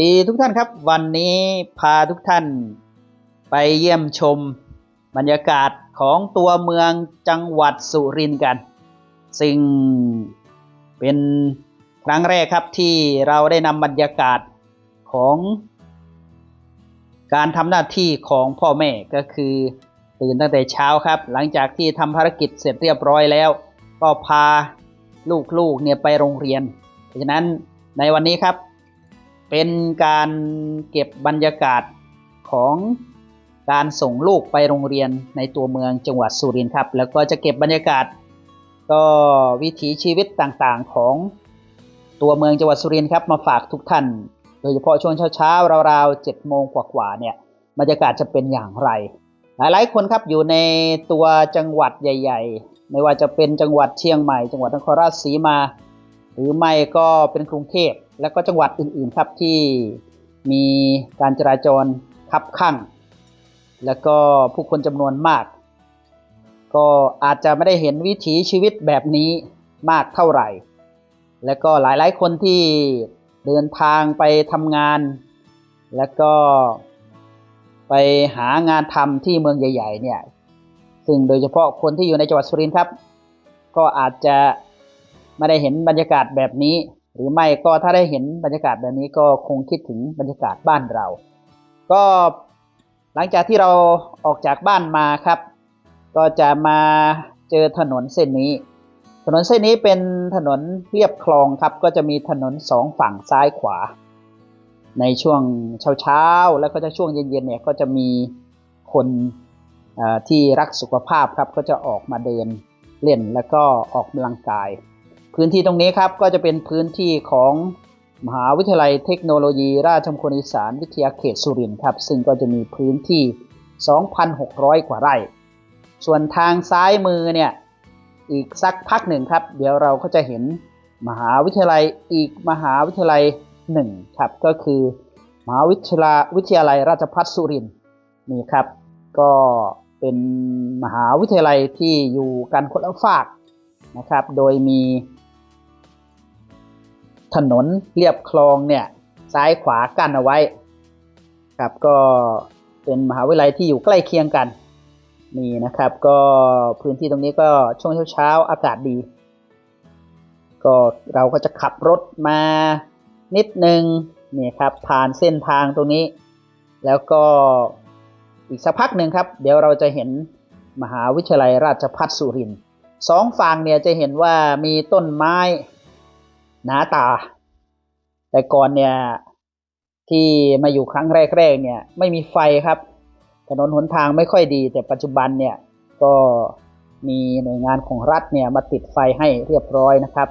ดีทุกท่านครับ วันนี้พาทุกท่านไปเยี่ยมชมบรรยากาศของตัวเมืองจังหวัดสุรินทร์กัน ซึ่งเป็นครั้งแรกครับที่เราได้นำบรรยากาศของ การทำหน้าที่ของพ่อแม่ก็คือตื่นตั้งแต่เช้าครับ หลังจากที่ทำภารกิจเสร็จเรียบร้อยแล้ว ก็พาลูกๆเนี่ยไปโรงเรียน เพราะฉะนั้นในวันนี้ครับ เป็นการเก็บบรรยากาศของการส่งลูกไปโรงเรียนในตัวเมืองจังหวัดสุรินทร์ครับ แล้วก็จะเก็บบรรยากาศ ก็วิถีชีวิตต่างๆของตัวเมืองจังหวัดสุรินทร์ครับมาฝากทุกท่าน โดยเฉพาะช่วงเช้าๆราวๆเจ็ดโมงกว่าๆเนี่ยบรรยากาศจะเป็นอย่างไร หลายๆคนครับอยู่ในตัวจังหวัดใหญ่ ๆ ไม่ว่าจะเป็นจังหวัดเชียงใหม่ จังหวัดนครราชสีมา หรือไม่ก็เป็นกรุงเทพ และก็จังหวัดอื่นๆครับที่มีการจราจรคับข้างแล้วก็ผู้คนจำนวนมาก ก็อาจจะไม่ได้เห็นวิถีชีวิตแบบนี้มากเท่าไหร่ แล้วก็หลายๆคนที่เดินทางไปทำงาน แล้วก็ไปหางานทำที่เมืองใหญ่ ๆ เนี่ย ซึ่งโดยเฉพาะคนที่อยู่ในจังหวัดสุรินทร์ครับ ก็อาจจะไม่ได้เห็นบรรยากาศแบบนี้ หรือไม่ก็ถ้าได้เห็นบรรยากาศแบบนี้ก็คงคิดถึงบรรยากาศบ้านเรา ก็หลังจากที่เราออกจากบ้านมาครับ ก็จะมาเจอถนนเส้นนี้ ถนนเส้นนี้เป็นถนนเรียบคลองครับ ก็จะมีถนนสองฝั่งซ้ายขวา ในช่วงเช้าๆแล้วก็จะช่วงเย็นๆเนี่ยก็จะมีคนที่รักสุขภาพครับก็จะออกมาเดินเล่นแล้วก็ออกกำลังกาย พื้นที่ตรงนี้ครับก็จะเป็นพื้นที่ของมหาวิทยาลัยเทคโนโลยี ราชมงคลอีสานวิทยาเขตสุรินทร์ครับ ซึ่งก็จะมีพื้นที่ 2,600 กว่าไร่ ส่วนทางซ้ายมือเนี่ยอีกสักพักหนึ่งครับ เดี๋ยวเราก็จะเห็นมหาวิทยาลัยอีกมหาวิทยาลัยหนึ่งครับก็คือ มหาวิทยาวิทยาลัยราชภัฏสุรินทร์นี่ครับ ก็เป็นมหาวิทยาลัยที่อยู่กันคนละฝากนะครับ โดยมี ถนนเรียบคลองเนี่ยซ้ายขวากั้นเอาไว้ ครับก็เป็นมหาวิทยาลัยที่อยู่ใกล้เคียงกันนี่นะครับก็พื้นที่ตรงนี้ก็ช่วงเช้าๆอากาศดี ก็เราก็จะขับรถมานิดนึงนี่ครับผ่านเส้นทางตรงนี้ แล้วก็อีกสักพักหนึ่งครับ เดี๋ยวเราจะเห็นมหาวิทยาลัยราชภัฏสุรินทร์สองฝั่งเนี่ยจะเห็นว่ามีต้นไม้ หนาตา แต่ก่อนเนี่ย ที่มาอยู่ครั้งแรกๆเนี่ย ไม่มีไฟครับ ถนนหนทางไม่ค่อยดี แต่ปัจจุบันเนี่ยก็มีหน่วยงานของรัฐเนี่ยมาติดไฟให้เรียบร้อยนะครับ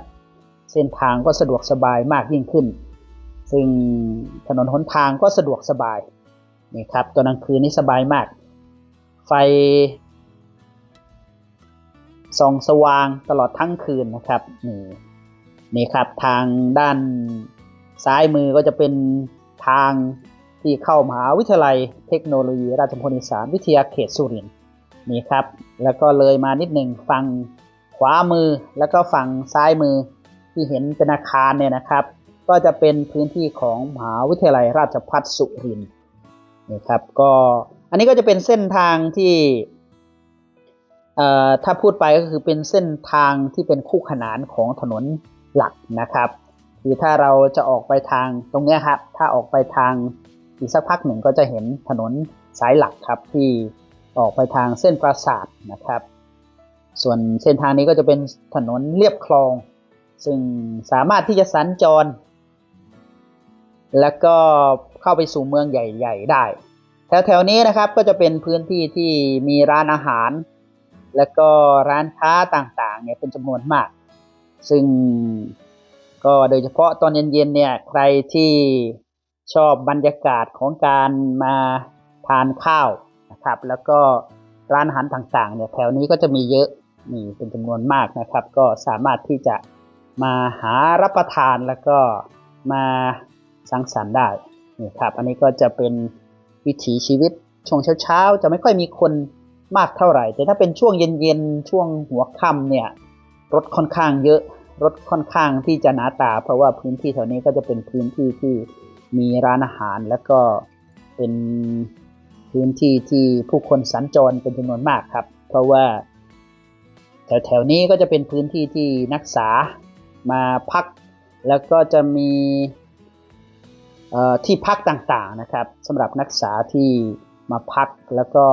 เส้นทางก็สะดวกสบายมากยิ่งขึ้น ซึ่งถนนหนทางก็สะดวกสบายนี่ครับตอนกลางคืนนี้สบายมาก ไฟส่องสว่างตลอดทั้งคืนนะครับนี่ นี่ครับทางด้านซ้ายมือก็จะเป็นทางที่เข้ามหาวิทยาลัยเทคโนโลยีราชมงคลอีสานวิทยาเขตสุรินทร์นี่ครับ แล้วก็เลยมานิดหนึ่งฝั่งขวามือแล้วก็ฝั่งซ้ายมือที่เห็นเป็นอาคารเนี่ยนะครับ ก็จะเป็นพื้นที่ของมหาวิทยาลัยราชภัฏสุรินทร์นี่ครับก็อันนี้ก็จะเป็นเส้นทางที่ถ้าพูดไปก็คือเป็นเส้นทางที่เป็นคู่ขนานของถนน หลักนะครับ คือถ้าเราจะออกไปทางตรงนี้ครับ ถ้าออกไปทางอีกสักพักหนึ่งก็จะเห็นถนนสายหลักครับที่ออกไปทางเส้นปราสาทนะครับ ส่วนเส้นทางนี้ก็จะเป็นถนนเรียบคลอง ซึ่งสามารถที่จะสัญจร แล้วก็เข้าไปสู่เมืองใหญ่ ๆ ได้แถวๆนี้นะครับก็จะเป็นพื้นที่ที่มีร้านอาหาร และก็ร้านค้าต่างๆเนี่ยเป็นจำนวนมาก ซึ่งก็โดยเฉพาะตอนเย็นๆเนี่ยใครที่ชอบบรรยากาศของการมาทานข้าวนะครับ แล้วก็ร้านอาหารต่างๆเนี่ยแถวนี้ก็จะมีเยอะนี่เป็นจำนวนมากนะครับ ก็สามารถที่จะมาหารับประทานแล้วก็มาสังสรรค์ได้นี่ครับ อันนี้ก็จะเป็นวิถีชีวิตช่วงเช้าๆ จะไม่ค่อยมีคนมากเท่าไหร่ แต่ถ้าเป็นช่วงเย็นๆ ช่วงหัวค่ำเนี่ย รถค่อนข้างเยอะรถค่อนข้างที่จะหนาตา เพราะว่าพื้นที่แถวนี้ก็จะเป็นพื้นที่ที่มีร้านอาหารแล้วก็เป็นพื้นที่ที่ผู้คนสัญจรเป็นจำนวนมากครับ เพราะว่า แถวๆนี้ก็จะเป็นพื้นที่ที่นักศึกษามาพัก แล้วก็จะมีที่พักต่างๆนะครับสำหรับนักศึกษาที่มาพักแล้วก็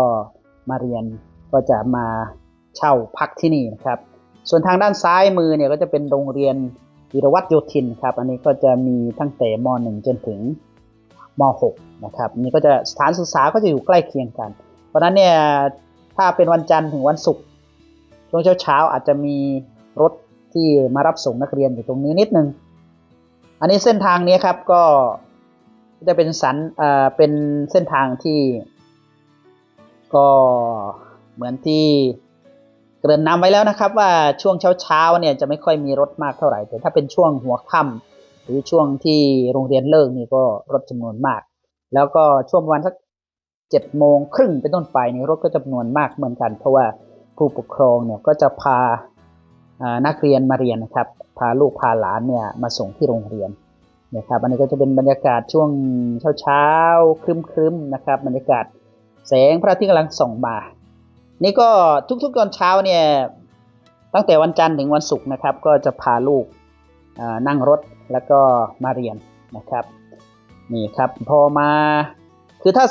มาเรียนก็จะมาเช่าพักที่นี่นะครับ ส่วนทางด้านซ้ายมือเนี่ยก็จะเป็นโรงเรียนวิรวัตโยธินครับ อันนี้ก็จะมีตั้งแต่ม .1 จนถึงม .6 นะครับนี่ก็จะสถานศึกษาก็จะอยู่ใกล้เคียงกัน เพราะนั้นเนี่ยถ้าเป็นวันจันทร์ถึงวันศุกร์ช่วงเช้าๆอาจจะมีรถที่มารับส่งนักเรียนอยู่ตรงนี้นิดนึง อันนี้เส้นทางนี้ครับก็จะเป็นสันเอ่อเป็นเส้นทางที่ ก็เหมือนที่ เกริ่นนำไว้แล้วนะครับว่าช่วงเช้าๆเนี่ยจะไม่ค่อยมีรถมากเท่าไหร่ แต่ถ้าเป็นช่วงหัวค่ำหรือช่วงที่โรงเรียนเลิกนี่ก็รถจำนวนมาก แล้วก็ช่วงวันสักเจ็ดโมงครึ่งเป็นต้นไปนี่รถก็จำนวนมากเหมือนกัน เพราะว่าผู้ปกครองเนี่ยก็จะพานักเรียนมาเรียนนะครับ พาลูกพาหลานเนี่ยมาส่งที่โรงเรียนนะครับอันนี้ก็จะเป็นบรรยากาศช่วงเช้าๆครึ้มๆนะครับบรรยากาศแสงพระอาทิตย์กำลังส่องมา นี่ก็ทุกๆตอนเช้าเนี่ยตั้งแต่วันจันทร์ถึงวันศุกร์นะครับ ก็จะพาลูกนั่งรถแล้วก็มาเรียนนะครับนี่ครับพอมาคือถ้า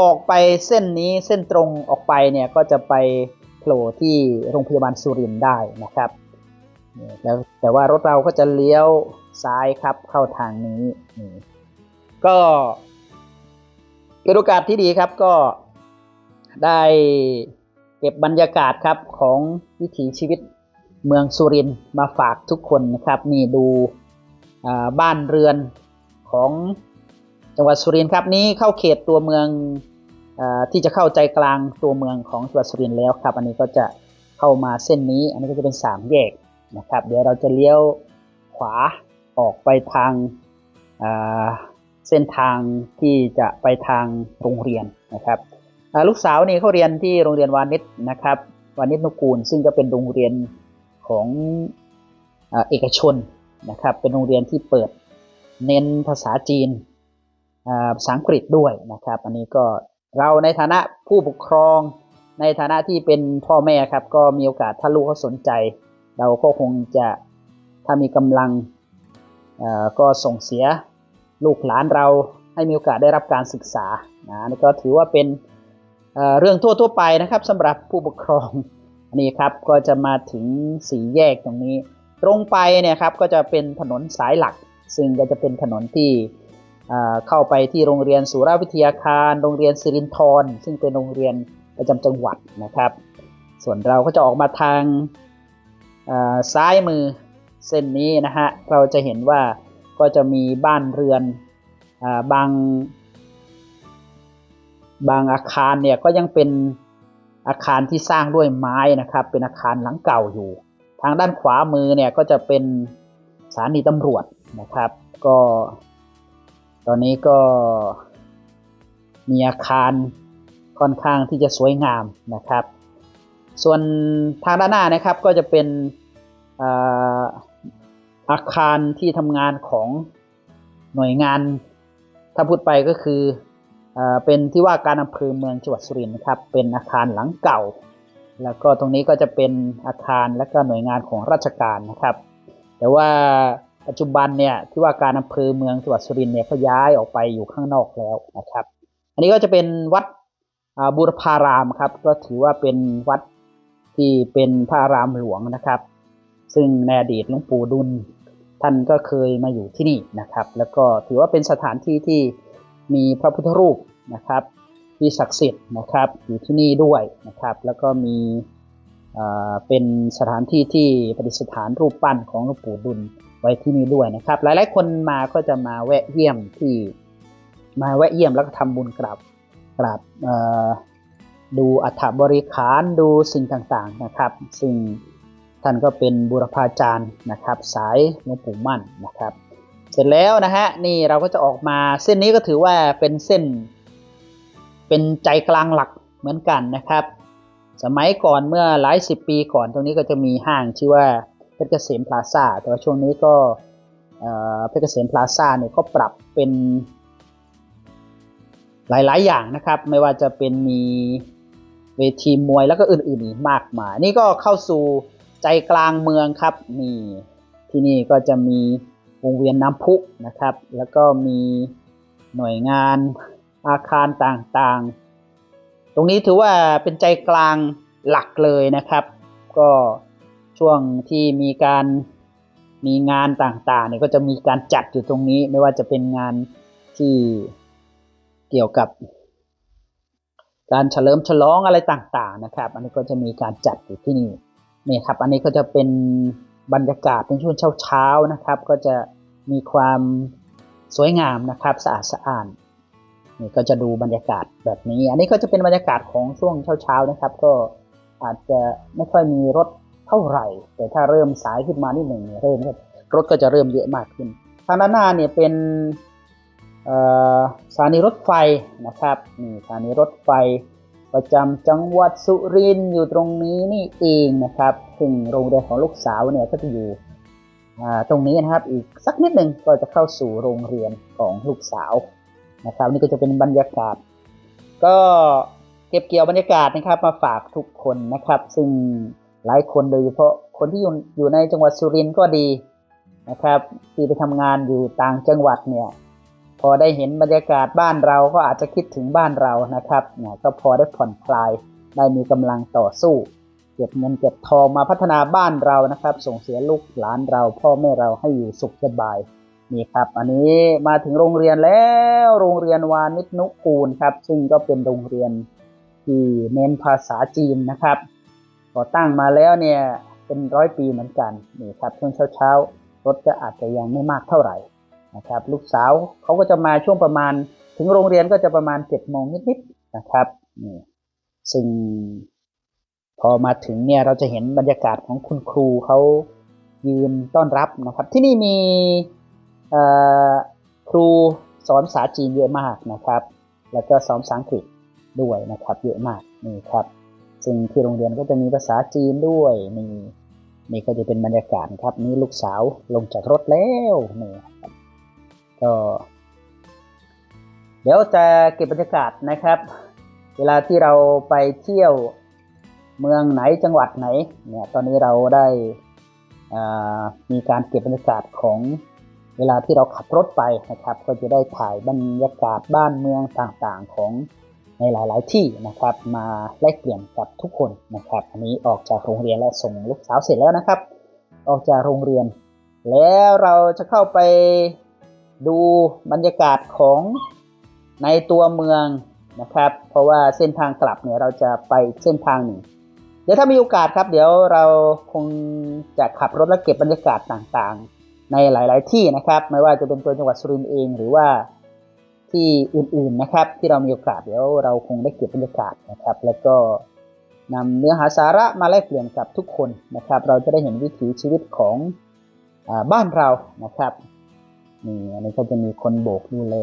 ออกไปเส้นนี้เส้นตรงออกไปเนี่ยก็จะไปโผล่ที่โรงพยาบาลสุรินทร์ได้นะครับแล้วแต่ว่ารถเราก็จะเลี้ยวซ้ายครับเข้าทางนี้นี่ก็เป็นโอกาสที่ดีครับก็ได้ ก็บบรรยากาศครับของวิถีชีวิตเมืองสุรินมาฝากทุกคนนะครับ นี่ดูบ้านเรือนของจังหวัดสุรินทร์ครับนี้เข้าเขตตัวเมืองอที่จะเข้าใจกลางตัวเมืองของจังหวัดสุรินทร์แล้วครับ อันนี้ก็จะเข้ามาเส้นนี้ อันนี้ก็จะเป็นสามแยกนะครับ เดี๋ยวเราจะเลี้ยวขวาออกไปทางเส้นทางที่จะไปทางโรงเรียนนะครับ ลูกสาวนี่เขาเรียนที่โรงเรียนวานิชนะครับ วานิชนุกูล ซึ่งก็เป็นโรงเรียนของเอกชนนะครับ เป็นโรงเรียนที่เปิดเน้นภาษาจีนภาษาอังกฤษด้วยนะครับ อันนี้ก็เราในฐานะผู้ปกครองในฐานะที่เป็นพ่อแม่ครับ ก็มีโอกาสถ้าลูกเขาสนใจ เราก็คงจะถ้ามีกำลังก็ส่งเสียลูกหลานเราให้มีโอกาสได้รับการศึกษานะนี่ก็ถือว่าเป็น เรื่องทั่วทั่วไปนะครับสำหรับผู้ปกครองนนี้ครับก็จะมาถึงสีแยกตรงนี้ ตรงไปเนี่ยครับก็จะเป็นถนนสายหลัก ซึ่งก็จะเป็นถนนที่เข้าไปที่โรงเรียนสุราวิทยาคาร โรงเรียนสิรินทรซึ่งเป็นโรงเรียนประจำจังหวัดนะครับ ส่วนเราก็จะออกมาทางซ้ายมือเส้นนี้นะฮะเราจะเห็นว่าก็จะมีบ้านเรือนอบาง บางอาคารเนี่ยก็ยังเป็นอาคารที่สร้างด้วยไม้นะครับ เป็นอาคารหลังเก่าอยู่ ทางด้านขวามือเนี่ยก็จะเป็นสถานีตำรวจนะครับ ก็ ตอนนี้ก็มีอาคารค่อนข้างที่จะสวยงามนะครับ ส่วนทางด้านหน้านะครับก็จะเป็นอาคารที่ทำงานของหน่วยงานถ้าพูดไปก็คือ เป็นที่ว่าการอำเภอเมืองจังหวัดสุรินทร์ครับ เป็นอาคารหลังเก่า แล้วก็ตรงนี้ก็จะเป็นอาคารและก็หน่วยงานของราชการนะครับ แต่ว่าปัจจุบันเนี่ยที่ว่าการอำเภอเมืองจังหวัดสุรินทร์เนี่ยเขาย้ายออกไปอยู่ข้างนอกแล้วนะครับ อันนี้ก็จะเป็นวัดบูรพารามครับ ก็ถือว่าเป็นวัดที่เป็นพระรามหลวงนะครับ ซึ่งในอดีตหลวงปู่ดุลท่านก็เคยมาอยู่ที่นี่นะครับ แล้วก็ถือว่าเป็นสถานที่ที่ มีพระพุทธรูปนะครับ ที่ศักดิ์สิทธิ์นะครับอยู่ที่นี่ด้วยนะครับ แล้วก็มีเป็นสถานที่ที่ประดิษฐานรูปปั้นของหลวงปู่ดุลไว้ที่นี่ด้วยนะครับ หลายๆ คนมาก็จะมาแวะเยี่ยมที่มาแวะเยี่ยมแล้วก็ทำบุญกราบกราบดูอัฐบริขารดูสิ่งต่างๆนะครับ ซึ่งท่านก็เป็นบุรพาจารย์นะครับ สายหลวงปู่มั่นนะครับ เสร็จแล้วนะฮะนี่เราก็จะออกมาเส้นนี้ก็ถือว่าเป็นเส้น เป็นใจกลางหลักเหมือนกันนะครับ สมัยก่อนเมื่อหลายสิบปีก่อนตรงนี้ก็จะมีห้างชื่อว่าเพชรเกษมพลาซ่าแต่ว่าช่วงนี้ก็เพชรเกษมพลาซ่าเนี่ยก็ปรับเป็นหลาย ๆ อย่างนะครับ ไม่ว่าจะเป็นมีเวทีมวยแล้วก็อื่นๆอีกมากมาย นี่ก็เข้าสู่ใจกลางเมืองครับนี่ที่นี่ก็จะมี วงเวียนน้ำพุนะครับ แล้วก็มีหน่วยงานอาคารต่างๆ ตรงนี้ถือว่าเป็นใจกลางหลักเลยนะครับ ก็ช่วงที่มีการมีงานต่างๆเนี่ยก็จะมีการจัดอยู่ตรงนี้ ไม่ว่าจะเป็นงานที่เกี่ยวกับ การเฉลิมฉลองอะไรต่างๆนะครับ อันนี้ก็จะมีการจัดอยู่ที่นี่นี่ครับ อันนี้ก็จะเป็น บรรยากาศในช่วงเช้าๆนะครับ ก็จะมีความสวยงามนะครับสะอาดสะอ้านนี่ก็จะดูบรรยากาศแบบนี้ อันนี้ก็จะเป็นบรรยากาศของช่วงเช้าๆนะครับ ก็อาจจะไม่ค่อยมีรถเท่าไหร่ แต่ถ้าเริ่มสายขึ้นมานิดหนึ่งเริ่มรถก็จะเริ่มเยอะมากขึ้น ทางด้านหน้าเนี่ยเป็นสถานีรถไฟนะครับนี่สถานีรถไฟ ประจำจังหวัดสุรินทร์อยู่ตรงนี้นี่เองนะครับซึ่งโรงเรียนของลูกสาวเนี่ยก็จะอยู่ตรงนี้นะครับอีกสักนิดหนึ่งก็จะเข้าสู่โรงเรียนของลูกสาวนะครับ นี่ก็จะเป็นบรรยากาศ ก็เก็บเกี่ยวบรรยากาศนะครับ มาฝากทุกคนนะครับ ซึ่งหลายคนโดยเฉพาะคนที่อยู่อยู่ในจังหวัดสุรินทร์ก็ดีนะครับที่ไปทำงานอยู่ต่างจังหวัดเนี่ย พอได้เห็นบรรยากาศบ้านเราก็อาจจะคิดถึงบ้านเรานะครับเนี่ยก็พอได้ผ่อนคลายได้มีกำลังต่อสู้เก็บเงินเก็บทองมาพัฒนาบ้านเรานะครับ ส่งเสียลูกหลานเรา พ่อแม่เราให้อยู่สุขสบายนี่ครับ อันนี้มาถึงโรงเรียนแล้ว โรงเรียนวานิชนุกูลครับ ซึ่งก็เป็นโรงเรียนที่เน้นภาษาจีนนะครับก่อตั้งมาแล้วเนี่ยเป็นร้อยปีเหมือนกันนี่ครับช่วงเช้าๆรถจะอาจจะยังไม่มากเท่าไหร่ นะครับ ลูกสาวเขาก็จะมาช่วงประมาณ ถึงโรงเรียนก็จะประมาณเจ็ดโมงนิดๆนะครับนี่ซึ่งพอมาถึงเนี่ยเราจะเห็นบรรยากาศของคุณครูเขายืนต้อนรับนะครับ ที่นี่มีครูสอนภาษาจีนเยอะมากนะครับ แล้วก็สอนภาษาอังกฤษด้วยนะครับเยอะมากนี่ครับซึ่งที่โรงเรียนก็จะมีภาษาจีนด้วยนี่นี่ก็จะเป็นบรรยากาศครับนี่ลูกสาวลงจากรถแล้วนี่ ก็ เดี๋ยวจะเก็บบรรยากาศนะครับ เวลาที่เราไปเที่ยวเมืองไหนจังหวัดไหนเนี่ยตอนนี้เราได้มีการเก็บบรรยากาศของเวลาที่เราขับรถไปนะครับ ก็จะได้ถ่ายบรรยากาศบ้านเมืองต่างๆของในหลาย ๆ ที่นะครับ มาแลกเปลี่ยนกับทุกคนนะครับอันนี้ออกจากโรงเรียนและส่งลูกสาวเสร็จแล้วนะครับ ออกจากโรงเรียน แล้วเราจะเข้าไป ดูบรรยากาศของในตัวเมืองนะครับ เพราะว่าเส้นทางกลับเนี่ยเราจะไปเส้นทางหนึ่งเดี๋ยวถ้ามีโอกาสครับ เดี๋ยวเราคงจะขับรถและเก็บบรรยากาศต่างๆ ในหลาย ๆ ที่นะครับ ไม่ว่าจะเป็นตัวจังหวัดสุรินทร์เองหรือว่าที่อื่น ๆ นะครับ ที่เรามีโอกาสเดี๋ยวเราคงได้เก็บบรรยากาศนะครับ แล้วก็นำเนื้อหาสาระมาแลกเปลี่ยนกับทุกคนนะครับ เราจะได้เห็นวิถีชีวิตของอบ้านเรานะครับ นี่อันนี้ก็จะมีคนโบกดูแล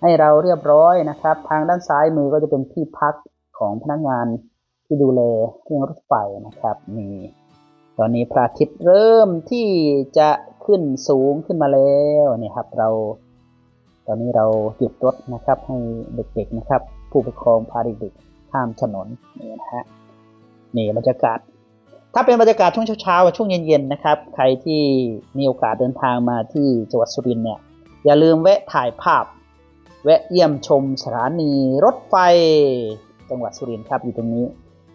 ให้เราเรียบร้อยนะครับ ทางด้านซ้ายมือก็จะเป็นที่พักของพนักงานที่ดูแลเครื่องรถไฟนะครับนี่ตอนนี้พระอาทิตย์เริ่มที่จะขึ้นสูงขึ้นมาแล้วนี่ครับเรา ตอนนี้เราหยุดรถนะครับให้เด็กๆนะครับ ผู้ปกครองพาเด็กๆข้ามถนนนี่นะฮะนี่บรรยากาศ ถ้าเป็นบรรยากาศช่วงเช้าๆช่วงเย็นๆนะครับ ใครที่มีโอกาสเดินทางมาที่จังหวัดสุรินทร์เนี่ยอย่าลืมแวะถ่ายภาพ แวะเยี่ยมชมสถานีรถไฟจังหวัดสุรินทร์ครับอยู่ตรงนี้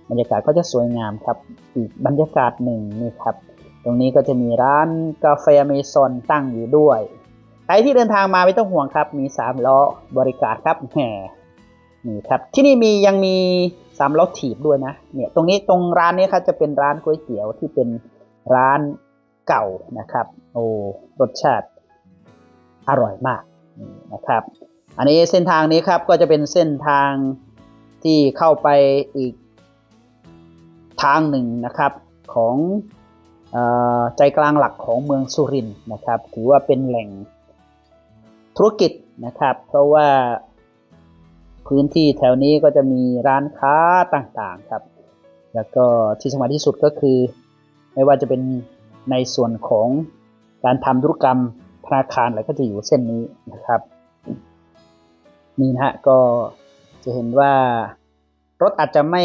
บรรยากาศก็จะสวยงามครับอีกบรรยากาศหนึ่งนี่ครับ ตรงนี้ก็จะมีร้านกาแฟเมซอนตั้งอยู่ด้วยใครที่เดินทางมาไม่ต้องห่วงครับ มีสามล้อบริการครับแหมนี่ครับที่นี่มียังมี สามล้อถีบด้วยนะ เนี่ยตรงนี้ตรงร้านนี้ครับจะเป็นร้านก๋วยเตี๋ยวที่เป็นร้านเก่านะครับ โอ้รสชาติอร่อยมากนะครับ อันนี้เส้นทางนี้ครับก็จะเป็นเส้นทางที่เข้าไปอีกทางหนึ่งนะครับของอใจกลางหลักของเมืองสุรินทร์นะครับ ถือว่าเป็นแหล่งธุรกิจนะครับ เพราะว่า พื้นที่แถวนี้ก็จะมีร้านค้าต่างๆครับ แล้วก็ที่สำคัญที่สุดก็คือ ไม่ว่าจะเป็นในส่วนของการทำธุรกรรมธนาคารอะไรก็จะอยู่เส้นนี้นะครับนี่นะฮะก็จะเห็นว่ารถอาจจะไม่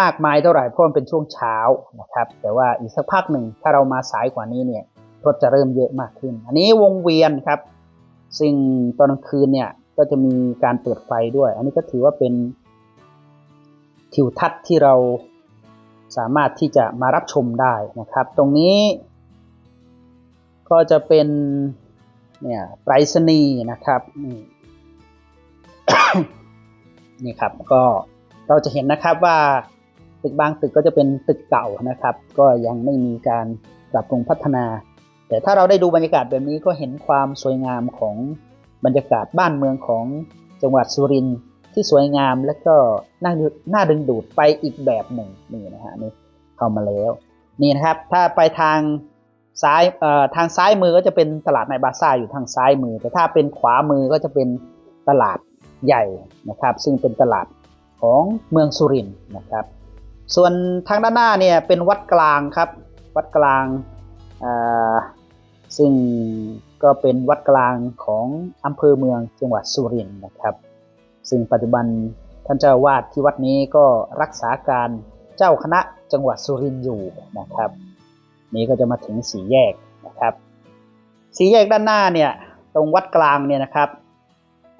มากมายเท่าไหร่เพราะมันเป็นช่วงเช้านะครับ แต่ว่าอีกสักพักหนึ่งถ้าเรามาสายกว่านี้เนี่ยรถจะเริ่มเยอะมากขึ้น อันนี้วงเวียนครับ ซึ่งตอนกลางคืนเนี่ย ก็จะมีการเปิดไฟด้วย อันนี้ก็ถือว่าเป็นทิวทัศน์ที่เราสามารถที่จะมารับชมได้นะครับ ตรงนี้ ก็จะเป็นเนี่ยไปรษณีย์นะครับนี่นี่ครับก็เราจะเห็นนะครับว่าตึกบางตึกก็จะเป็นตึกเก่านะครับ ก็ยังไม่มีการปรับปรุงพัฒนา แต่ถ้าเราได้ดูบรรยากาศแบบนี้ก็เห็นความสวยงามของ บรรยากาศบ้านเมืองของจังหวัดสุรินทร์ที่สวยงามและก็น่าน่าดึงดูดไปอีกแบบหนึ่งนี่นะฮะนี่เข้ามาแล้วนี่นะครับถ้าไปทางซ้ายเอ่อทางซ้ายมือก็จะเป็นตลาดในบาซ่าอยู่ทางซ้ายมือ แต่ถ้าเป็นขวามือก็จะเป็นตลาดใหญ่นะครับ ซึ่งเป็นตลาดของเมืองสุรินทร์นะครับ ส่วนทางด้านหน้าเนี่ยเป็นวัดกลางครับ วัดกลางซึ่ง ก็เป็นวัดกลางของอำเภอเมืองจังหวัดสุรินทร์นะครับ ซึ่งปัจจุบันท่านเจ้าวาดที่วัดนี้ก็รักษาการเจ้าคณะจังหวัดสุรินทร์อยู่นะครับ นี้ก็จะมาถึงสีแยกนะครับ สีแยกด้านหน้าเนี่ยตรงวัดกลางเนี่ยนะครับ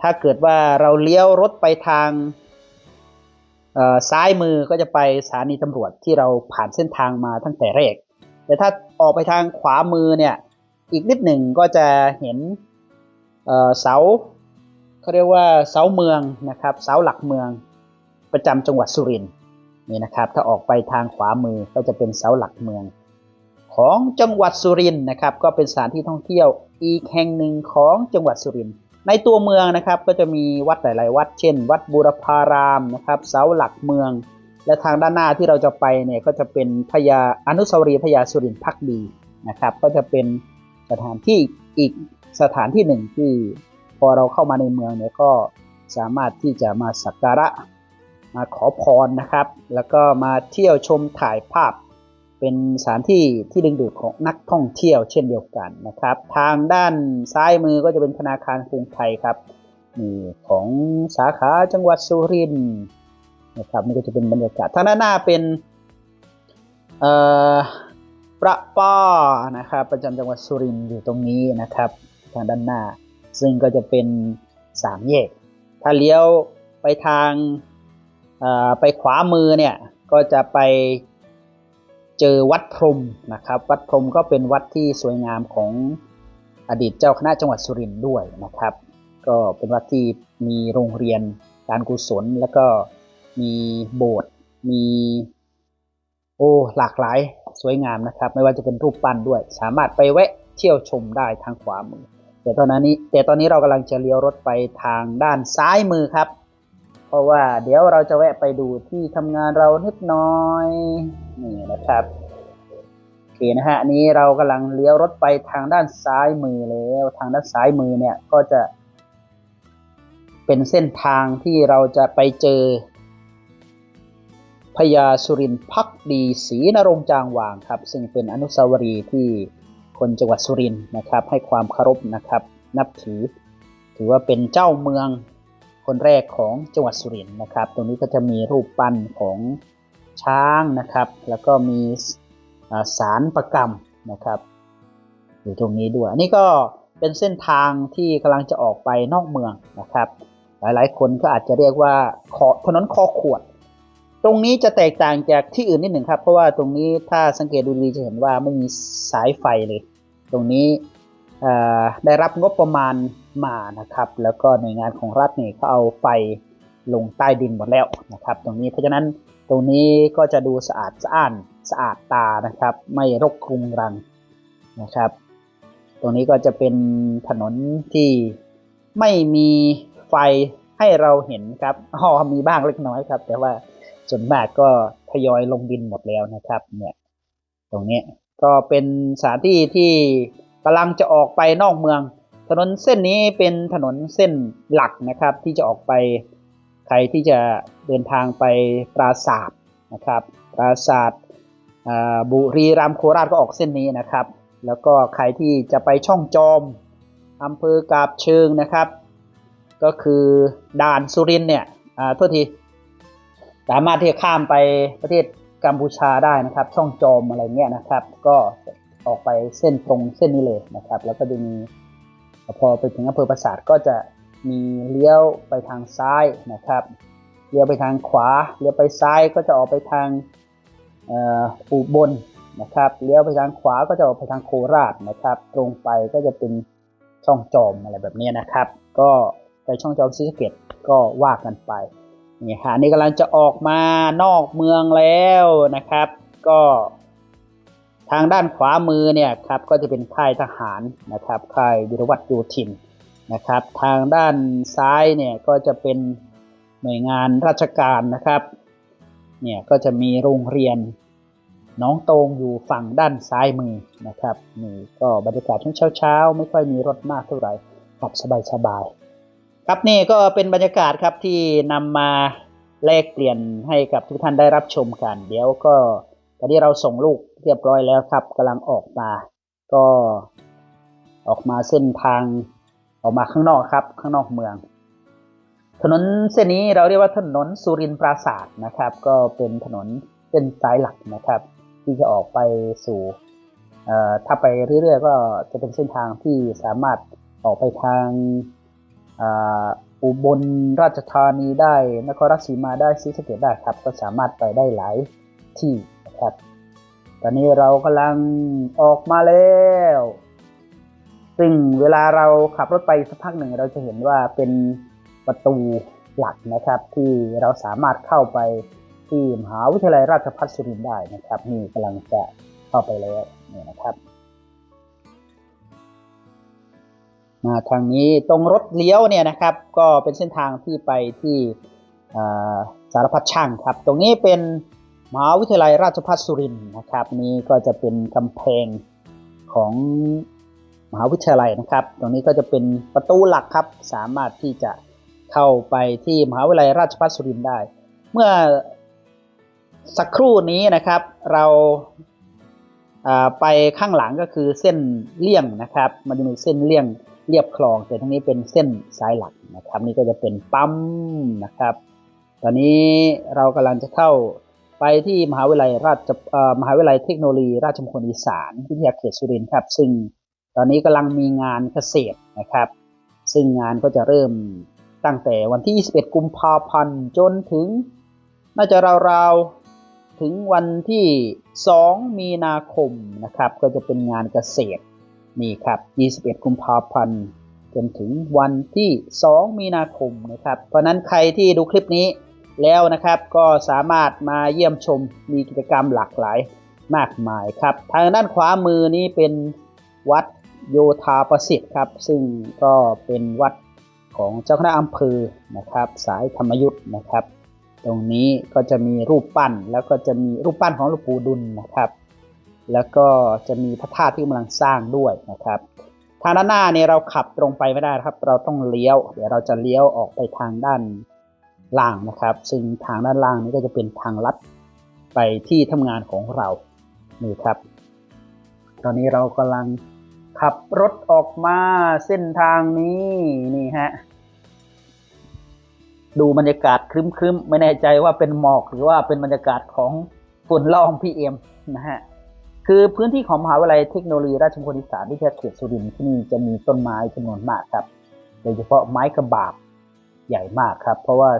ถ้าเกิดว่าเราเลี้ยวรถไปทางซ้ายมือก็จะไปสถานีตำรวจที่เราผ่านเส้นทางมาตั้งแต่แรก แต่ถ้าออกไปทางขวามือเนี่ย อีกนิดหนึ่งก็จะเห็นเสาเขาเรียกว่าเสาเมืองนะครับ เสาหลักเมืองประจำจังหวัดสุรินทร์นี่นะครับ ถ้าออกไปทางขวามือก็จะเป็นเสาหลักเมือง ของจังหวัดสุรินทร์นะครับ ก็เป็นสถานที่ท่องเที่ยวอีกแห่งหนึ่งของจังหวัดสุรินทร์ในตัวเมืองนะครับก็จะมีวัดหลาย ๆ วัด เช่น วัดบูรพารามนะครับ เสาหลักเมือง และทางด้านหน้าที่เราจะไปเนี่ยก็จะเป็นพญาอนุสาวรีย์พญาสุรินทร์พักดีนะครับ ก็จะเป็น สถานที่อีกสถานที่หนึ่งที่พอเราเข้ามาในเมืองเนี่ยก็สามารถที่จะมาสักการะมาขอพรนะครับ แล้วก็มาเที่ยวชมถ่ายภาพ เป็นสถานที่ที่ดึงดูดของนักท่องเที่ยวเช่นเดียวกันนะครับ ทางด้านซ้ายมือก็จะเป็นธนาคารกรุงไทยครับนี่ของสาขาจังหวัดสุรินทร์นะครับนี่ก็จะเป็นบรรยากาศทางด้านหน้าเป็นเอ่อ ประป้อนะครับประจำจังหวัดสุรินทร์อยู่ตรงนี้นะครับทางด้านหน้า ซึ่งก็จะเป็นสามแยก ถ้าเลี้ยวไปทางไปขวามือเนี่ยก็จะไปเจอวัดพรมนะครับ วัดพรมก็เป็นวัดที่สวยงามของอดีตเจ้าคณะจังหวัดสุรินทร์ด้วยนะครับ ก็เป็นวัดที่มีโรงเรียนการกุศลแล้วก็มีโบสถ์มีโอ้หลากหลาย สวยงามนะครับ ไม่ว่าจะเป็นรูปปั้นด้วย สามารถไปแวะเที่ยวชมได้ทางขวามือ แต่ตอนนี้แต่ตอนนี้เรากำลังจะเลี้ยวรถไปทางด้านซ้ายมือครับ เพราะว่าเดี๋ยวเราจะแวะไปดูที่ทำงานเรานิดน้อยนี่นะครับโอเคนะฮะนนี้เรากำลังเลี้ยวรถไปทางด้านซ้ายมือแล้วทางด้านซ้ายมือเนี่ยก็จะเป็นเส้นทางที่เราจะไปเจอ พญาสุรินพักดีศรีนรงจางวางครับ ซึ่งเป็นอนุสาวรีย์ที่คนจังหวัดสุรินทร์นะครับ ให้ความเคารพนะครับ นับถือ ถือว่าเป็นเจ้าเมืองคนแรกของจังหวัดสุรินทร์นะครับ ตรงนี้ก็จะมีรูปปั้นของช้างนะครับ แล้วก็มีสารประกรรมนะครับอยู่ตรงนี้ด้วย อันนี้ก็เป็นเส้นทางที่กำลังจะออกไปนอกเมืองนะครับ หลายๆ คนก็อาจจะเรียกว่าขอถนนคอขวด ตรงนี้จะแตกต่างจากที่อื่นนิดหนึ่งครับ เพราะว่าตรงนี้ถ้าสังเกตดูดีจะเห็นว่าไม่มีสายไฟเลย ตรงนี้ได้รับงบประมาณมานะครับ แล้วก็หน่วยงานของรัฐเนี่ยเขาเอาไฟลงใต้ดินหมดแล้วนะครับ ตรงนี้เพราะฉะนั้นตรงนี้ก็จะดูสะอาดสะอ้านสะอาดตานะครับ ไม่รกรุงรังนะครับ ตรงนี้ก็จะเป็นถนนที่ไม่มีไฟให้เราเห็นครับอ๋อมีบ้างเล็กน้อยครับ แต่ว่า ส่วนมากก็ทยอยลงดินหมดแล้วนะครับเนี่ยตรงนี้ก็เป็นสถานที่ที่กำลังจะออกไปนอกเมือง ถนนเส้นนี้เป็นถนนเส้นหลักนะครับ ที่จะออกไปใครที่จะเดินทางไปปราศาสตร์นะครับปราศาสตร์บุรีรัมย์โคราชก็ออกเส้นนี้นะครับ แล้วก็ใครที่จะไปช่องจอมอำเภอกาบเชิงนะครับ ก็คือด่านสุรินเนี่ยอ่าโทษที สามารถที่จะข้ามไปประเทศกัมพูชาได้นะครับ ช่องจอมอะไรเงี้ยนะครับ ก็ออกไปเส้นตรงเส้นนี้เลยนะครับ แล้วก็จะมีพอไปถึงอำเภอปราสาทก็จะมีเลี้ยวไปทางซ้ายนะครับเลี้ยวไปทางขวาเลี้ยวไปซ้ายก็จะออกไปทางอุบลนะครับเลี้ยวไปทางขวาก็จะออกไปทางโคราชนะครับ ตรงไปก็จะเป็นช่องจอมอะไรแบบนี้นะครับ ก็ไปช่องจอมศรีสเกดก็ว่ากันไป นี่ฮะนี่กำลังจะออกมานอกเมืองแล้วนะครับ ก็ทางด้านขวามือเนี่ยครับก็จะเป็นค่ายทหารนะครับค่ายวิรวัตโยธินนะครับ ทางด้านซ้ายเนี่ยก็จะเป็นหน่วยงานราชการนะครับเนี่ยก็จะมีโรงเรียนน้องตรงอยู่ฝั่งด้านซ้ายมือนะครับนี่ก็บรรยากาศช่วงเช้าๆ ไม่ค่อยมีรถมากเท่าไหร่ขับสบายๆ ครับนี่ก็เป็นบรรยากาศครับที่นำมาแลกเปลี่ยนให้กับทุกท่านได้รับชมกัน เดี๋ยวก็ตอนนี้เราส่งลูกเรียบร้อยแล้วครับกำลังออกมา ก็ออกมาเส้นทางออกมาข้างนอกครับ ข้างนอกเมือง ถนนเส้นนี้เราเรียกว่าถนนสุรินทร์ปราศาสตร์นะครับ ก็เป็นถนนเส้นสายหลักนะครับ ที่จะออกไปสู่ถ้าไปเรื่อยๆก็จะเป็นเส้นทางที่สามารถออกไปทาง อุบลราชธานีได้ นครราชสีมาได้ศรีสเกษได้ครับ ก็สามารถไปได้หลายที่นะครับ ตอนนี้เรากำลังออกมาแล้ว ซึ่งเวลาเราขับรถไปสักพักหนึ่งเราจะเห็นว่าเป็นประตูหลักนะครับ ที่เราสามารถเข้าไปที่มหาวิทยาลัยราชภัฏสุรินทร์ได้นะครับนี่กำลังจะเข้าไปแล้วนี่นะครับ มาทางนี้ตรงรถเลี้ยวเนี่ยนะครับ ก็เป็นเส้นทางที่ไปที่สารพัดช่างครับ ตรงนี้เป็นมหาวิทยาลัยราชภัฏสุรินทร์นะครับ นี่ก็จะเป็นกำแพงของมหาวิทยาลัยนะครับ ตรงนี้ก็จะเป็นประตูหลักครับ สามารถที่จะเข้าไปที่มหาวิทยาลัยราชภัฏสุรินทร์ได้ เมื่อสักครู่นี้นะครับเราอ่าไปข้างหลังก็คือเส้นเลี่ยงนะครับ มันจะมีเส้นเลี่ยง เรียบคลองแต่ทั้งนี้เป็นเส้นสายหลักนะครับ นี่ก็จะเป็นปั๊มนะครับ ตอนนี้เรากำลังจะเข้าไปที่มหาวิทยาลัยราชมหาวิทยาลัยเทคโนโลยี ราชมงคลอีสานวิทยาเขตสุรินทร์ครับ ซึ่งตอนนี้กำลังมีงานเกษตรนะครับ ซึ่งงานก็จะเริ่มตั้งแต่วันที่ 21 กุมภาพันธ์จนถึง น่าจะราวๆถึงวันที่ 2 มีนาคมนะครับ ก็จะเป็นงานเกษตร นี่ครับ 21 กุมภาพันธ์จนถึงวันที่ 2 มีนาคมนะครับ เพราะนั้นใครที่ดูคลิปนี้แล้วนะครับก็สามารถมาเยี่ยมชมมีกิจกรรมหลากหลายมากมายครับ ทางด้านขวามือนี้เป็นวัดโยธาประสิทธิ์ครับ ซึ่งก็เป็นวัดของเจ้าคณะอำเภอนะครับ สายธรรมยุทธ์นะครับ ตรงนี้ก็จะมีรูปปั้นแล้วก็จะมีรูปปั้นของหลวงปู่ดุลนะครับ แล้วก็จะมีพระธาตุที่กำลังสร้างด้วยนะครับ ทางด้านหน้าเนี่ยเราขับตรงไปไม่ได้ครับ เราต้องเลี้ยว เดี๋ยวเราจะเลี้ยวออกไปทางด้านล่างนะครับ ซึ่งทางด้านล่างนี้ก็จะเป็นทางลัดไปที่ทำงานของเรา นี่ครับ ตอนนี้เรากำลังขับรถออกมาเส้นทางนี้นี่ฮะ ดูบรรยากาศครึ้มๆ ไม่แน่ใจว่าเป็นหมอกหรือว่าเป็นบรรยากาศของฝุ่นละอองพีเอ็มนะฮะ คือพื้นที่ของมหาวิทยาลัยเทคโนโลยีราชมงคลอีสานวิทยาเขตสุรินทร์ที่นี่จะมีต้นไม้จำนวนมากครับ โดยเฉพาะไม้กระบาบใหญ่มากครับ เพราะว่า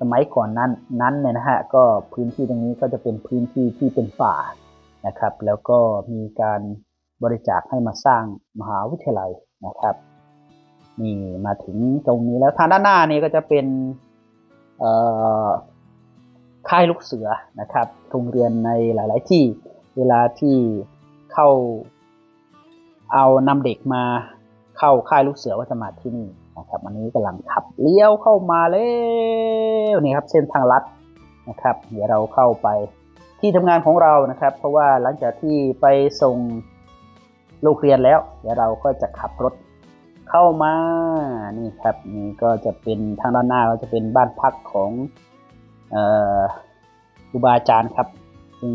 สมัยก่อนนั้นนั้นเนี่ยนะฮะก็พื้นที่ตรงนี้ก็จะเป็นพื้นที่ที่เป็นป่านะครับ แล้วก็มีการบริจาคให้มาสร้างมหาวิทยาลัยนะครับนี่มาถึงตรงนี้แล้วทางด้านหน้านี่ก็จะเป็นค่ายลูกเสือนะครับโรงเรียนในหลาย ๆ ที่ เวลาที่เข้าเอานำเด็กมาเข้าค่ายลูกเสือก็จะมาที่นี่นะครับอันนี้กำลังขับเลี้ยวเข้ามาแล้วนี่ครับเส้นทางลัดนะครับ เดี๋ยวเราเข้าไปที่ทำงานของเรานะครับ เพราะว่าหลังจากที่ไปส่งลูกเรียนแล้ว เดี๋ยวเราก็จะขับรถเข้ามานี่ครับนี่ก็จะเป็นทางด้านหน้าก็จะเป็นบ้านพักของอ่อครูบาอาจารย์ครับซึ่ง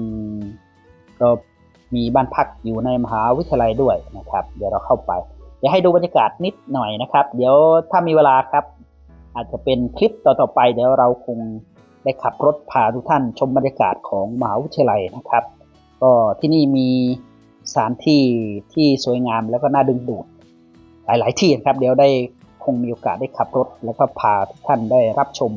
ก็มีบ้านพักอยู่ในมหาวิทยาลัยด้วยนะครับ เดี๋ยวเราเข้าไป เดี๋ยวให้ดูบรรยากาศนิดหน่อยนะครับ เดี๋ยวถ้ามีเวลาครับ อาจจะเป็นคลิปต่อๆไป เดี๋ยวเราคงได้ขับรถพาทุกท่านชมบรรยากาศของมหาวิทยาลัยนะครับ ก็ที่นี่มีสถานที่ที่สวยงามแล้วก็น่าดึงดูดหลาย ๆ ที่นะครับ เดี๋ยวได้คงมีโอกาสได้ขับรถ แล้วก็พาทุกท่านได้รับชม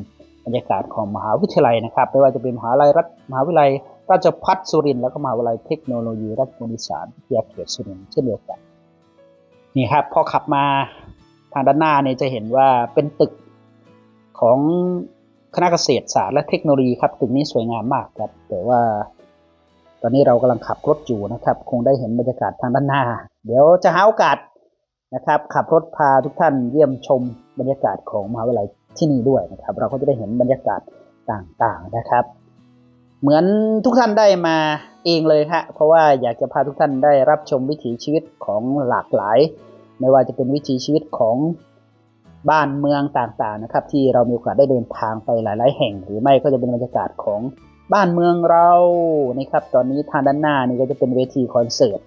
บรรยากาศของมหาวิทยาลัยนะครับไม่ว่าจะเป็นมหาวิทยาลัยรัฐมหาวิทยาลัย ราชภัฏสุรินทร์แล้วก็มหาวิทยาลัยเทคโนโลยีราชมงคลอีสานวิทยาเขตสุรินทร์เช่นเดียวกันนี่ครับพอขับมาทางด้านหน้าเนี่ยจะเห็นว่าเป็นตึกของคณะเกษตรศาสตร์และเทคโนโลยีครับตึกนี้สวยงามมากครับแต่ว่า ตอนนี้เรากำลังขับรถอยู่นะครับ คงได้เห็นบรรยากาศทางด้านหน้า เดี๋ยวจะหาโอกาสนะครับ ขับรถพาทุกท่านเยี่ยมชมบรรยากาศของมหาวิทยาลัยที่นี่ด้วยนะครับ เราก็จะได้เห็นบรรยากาศต่างๆนะครับ เหมือนทุกท่านได้มาเองเลยฮะเพราะว่าอยากจะพาทุกท่านได้รับชมวิถีชีวิตของหลากหลาย ไม่ว่าจะเป็นวิถีชีวิตของบ้านเมืองต่างๆนะครับ ที่เรามีโอกาสได้เดินทางไปหลายๆ แห่ง หรือไม่ก็จะเป็นบรรยากาศของบ้านเมืองเรานี่ครับ ตอนนี้ทางด้านหน้านี่ก็จะเป็นเวทีคอนเสิร์ต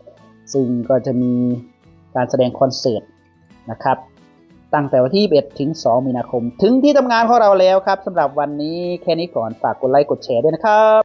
ซึ่งก็จะมีการแสดงคอนเสิร์ตนะครับ ตั้งแต่วันที่1ถึง 2 มีนาคม ถึงที่ทำงานของเราแล้วครับสำหรับวันนี้แค่นี้ก่อนฝากกดไลค์กดแชร์ด้วยนะครับ